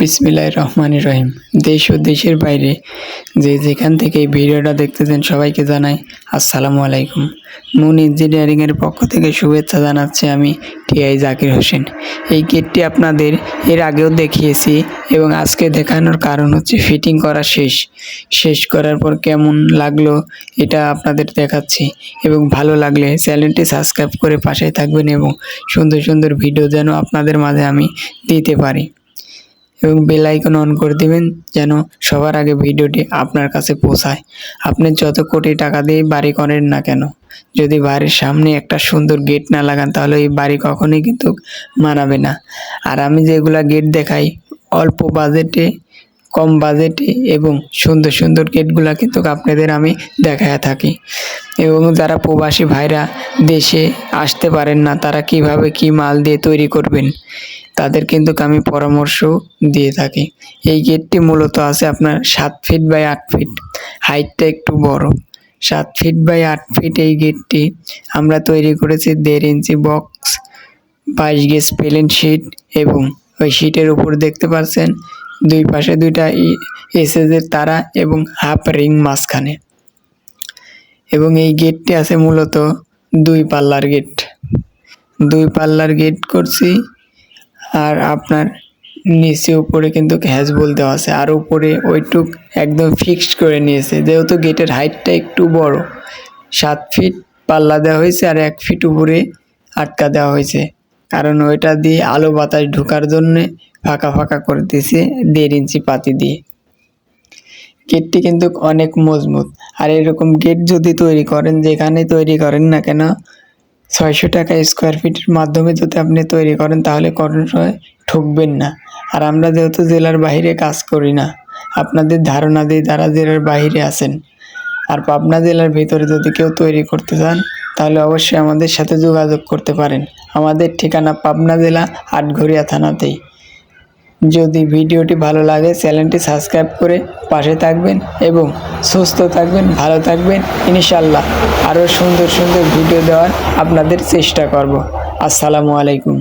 বিসমিল্লাহ রহমান রহিম। দেশ ও দেশের বাইরে যে যেখান থেকে এই ভিডিওটা দেখতেছেন সবাইকে জানাই আসসালামু আলাইকুম। মুন ইঞ্জিনিয়ারিংয়ের পক্ষ থেকে শুভেচ্ছা জানাচ্ছি আমি টিআই জাকির হোসেন। এই গেটটি আপনাদের এর আগেও দেখিয়েছি এবং আজকে দেখানোর কারণ হচ্ছে ফিটিং করা শেষ। শেষ করার পর কেমন লাগল এটা আপনাদের দেখাচ্ছি এবং ভালো লাগলে চ্যানেলটি সাবস্ক্রাইব করে পাশে থাকবেন এবং সুন্দর সুন্দর ভিডিও যেন আপনাদের মাঝে আমি দিতে পারি। এবং বেল আইকন অন করে দিবেন যেন সবার আগে ভিডিওটি আপনার কাছে পৌঁছায়। আপনি যত কোটি টাকা দিয়ে বাড়ি করেন না কেন, যদি বাড়ির সামনে একটা সুন্দর গেট না লাগান, তাহলে এই বাড়ি কখনোই কিন্তু মানাবে না। আর আমি যেগুলা গেট দেখাই, অল্প বাজেটে কম বাজেটে এবং সুন্দর সুন্দর গেটগুলা কিন্তু আপনাদের আমি দেখায় থাকি। এবং যারা প্রবাসী ভাইরা দেশে আসতে পারেন না, তারা কীভাবে কি মাল দিয়ে তৈরি করবেন তাদের কিন্তু আমি পরামর্শ দিয়ে থাকি। এই গেটটি মূলত আছে আপনার সাত ফিট বাই আট ফিট হাইটটা একটু বড়। সাত ফিট বাই আট ফিট এই গেটটি আমরা তৈরি করেছি দেড় ইঞ্চি বক্স বাইশ গেজ প্লেন শিট এবং ওই শিটের উপর দেখতে পাচ্ছেন দুই পাশে দুইটা এসএসের তারা এবং হাফ রিং মাঝখানে। এবং এই গেটটি আছে মূলত দুই পাল্লার গেট দুই পাল্লার গেট করছি আর আপনার নিচে উপরে কিন্তু হ্যাজবল দেওয়া আছে। আর উপরে ওইটুক একদম ফিক্সড করে নিয়েছে। যেহেতু গেটের হাইটটা একটু বড়, সাত ফিট পাল্লা দেওয়া হয়েছে আর এক ফিট উপরে আটকা দেওয়া হয়েছে। কারণ ওইটা দিয়ে আলো বাতাস ঢোকার জন্যে ফাঁকা ফাঁকা করে দিয়েছে দেড় ইঞ্চি পাতি দিয়ে। গেটটি কিন্তু অনেক মজবুত। আর এরকম গেট যদি তৈরি করেন, যেখানে তৈরি করেন না কেন ছয়শো টাকা স্কোয়ার ফিটের মাধ্যমে যদি আপনি তৈরি করেন, তাহলে করোনা সময় ঠকবেন না। আর আমরা যেহেতু জেলার বাহিরে কাজ করি না, আপনাদের ধারণা দিয়ে যারা জেলার বাহিরে আছেন। আর পাবনা জেলার ভিতরে যদি কেউ তৈরি করতে চান, তাহলে অবশ্যই আমাদের সাথে যোগাযোগ করতে পারেন। আমাদের ঠিকানা পাবনা জেলা আটঘরিয়া থানাতেই। যদি ভিডিওটি ভালো লাগে, চ্যানেলটি সাবস্ক্রাইব করে পাশে থাকবেন এবং সুস্থ থাকবেন, ভালো থাকবেন ইনশাল্লাহ আরও সুন্দর সুন্দর ভিডিও দেওয়ার আপনাদের চেষ্টা করব। আসসালামু আলাইকুম।